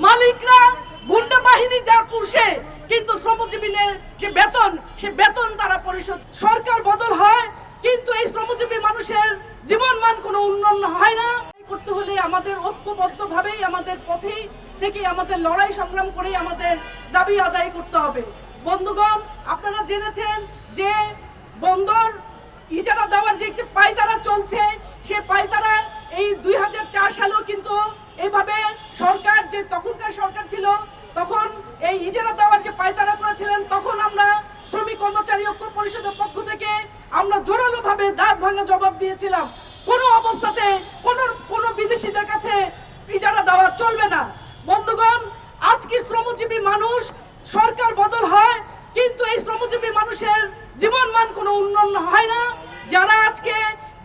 মালিকরা গুন্ডা বাহিনী যার পুরুষে কিন্তু শ্রমজীবীদের যে বেতন, সে বেতন তারা পরিশোধ। সরকার বদল হয়, কিন্তু এই শ্রমজীবী মানুষের জীবন মান কোনো উন্নয়ন হয় না। করতে হলে আমাদের ঐক্যবদ্ধভাবেই আমাদের পথেই থেকে আমাদের লড়াই সংগ্রাম করেই আমাদের দাবি আদায় করতে হবে। বন্ধুগণ, আপনারা জেনেছেন যে বন্দর ইজারা দেওয়ার যে একটি পায়তারা চলছে, সে পায়তারা এই দুই হাজার চার সালেও কিন্তু এইভাবে সরকার যে তখনকার সরকার ছিল, তখন এই ইজারা দেওয়ার যে পায়তারা করেছিলেন, তখন আমরা শ্রমিক, কর্মচারী ঐক্য পরিষদের পক্ষ থেকে আমরা জোরালো ভাবে দাঁত ভাঙা জবাব দিয়েছিলাম। কোনো অবস্থাতে কোনো কোনো বিদেশিদের কাছে ইজারা দেওয়া চলবে না। বন্ধুগণ, আজকে শ্রমজীবী মানুষ, সরকার বদল হয়, কিন্তু এই শ্রমজীবী মানুষের জীবন মান কোনো উন্নয়ন হয় না। যারা আজকে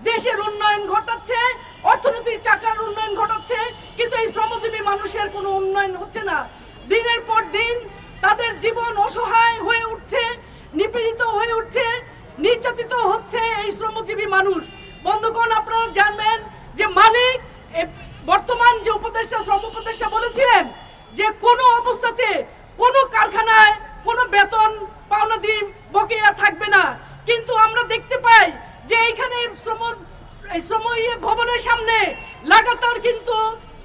দেশের উন্নয়ন ঘটাচ্ছে অর্থনৈতিক চাকার উন্নয়ন ঘটাচ্ছে, কিন্তু এই শ্রমজীবী মানুষের কোনো উন্নয়ন হচ্ছে না। দিনের পর দিন তাদের জীবন অসহায় হয়ে উঠছে, নিপীড়িত হয়ে উঠছে, নির্যাতিত হচ্ছে এই শ্রমজীবী মানুষ। বন্ধুগণ, আপনারা জানবেন যে মালিক বর্তমান যে উপদেষ্টা, শ্রম উপদেষ্টা বলেছিলেন যে কোনো অবস্থাতে কোনো কারখানায় কোনো বেতন পাওনা দিন বকেয়া থাকবে না কিন্তু আমরা দেখতে পাই যে এইখানে শ্রম এই শ্রম ভবনের সামনে। লাগাতার কিন্তু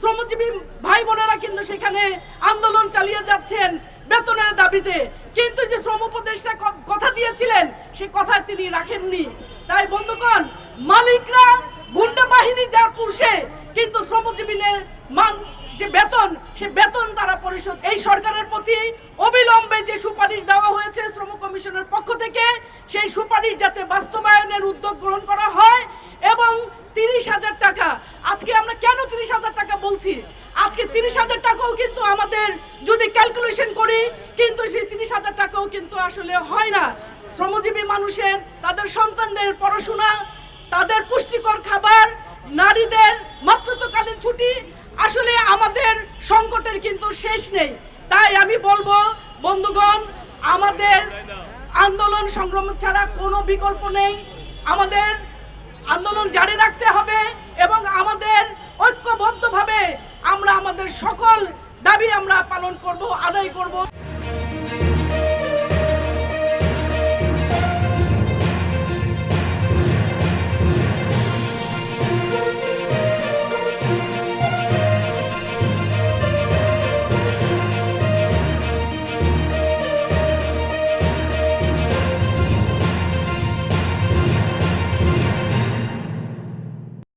শ্রমজীবী ভাই বোনেরা কিন্তু সেখানে আন্দোলন চালিয়ে যাচ্ছেন বেতনের দাবিতে। কিন্তু যে শ্রম উপদেষ্টা কথা দিয়েছিলেন, সে কথা তিনি রাখেননি। তাই বন্ধুগণ, মালিকরা গুন্ডা বাহিনী যার পুরুষে কিন্তু শ্রমজীবীদের মান যে বেতন, সে বেতন তারা পরিশোধ। এই সরকারের প্রতি অবিলম্বে যে সুপারিশ দেওয়া হয়েছে শ্রম কমিশনের পক্ষ থেকে, সেই সুপারিশ যাতে বাস্তবায়নের উদ্যোগ গ্রহণ করা হয় এবং তিরিশ হাজার টাকা। আজকে আমরা কেন তিরিশ হাজার টাকা বলছি? আজকে তিরিশ হাজার টাকাও কিন্তু আমাদের যদি ক্যালকুলেশন করি, কিন্তু সেই তিরিশ হাজার টাকাও কিন্তু আসলে হয় না। শ্রমজীবী মানুষের, তাদের সন্তানদের পড়াশোনা, তাদের পুষ্টিকর খাবার, নারীদের মাতৃত্বকালীন ছুটি, আসলে আমাদের সংকটের কিন্তু শেষ নেই। তাই আমি বলব, বন্ধুগণ, আমাদের আন্দোলন সংগ্রাম ছাড়া কোনো বিকল্প নেই। আমাদের আন্দোলন জারি রাখতে হবে এবং আমাদের ঐক্যবদ্ধভাবে আমরা আমাদের সকল দাবি আমরা পালন করব আদায় করব।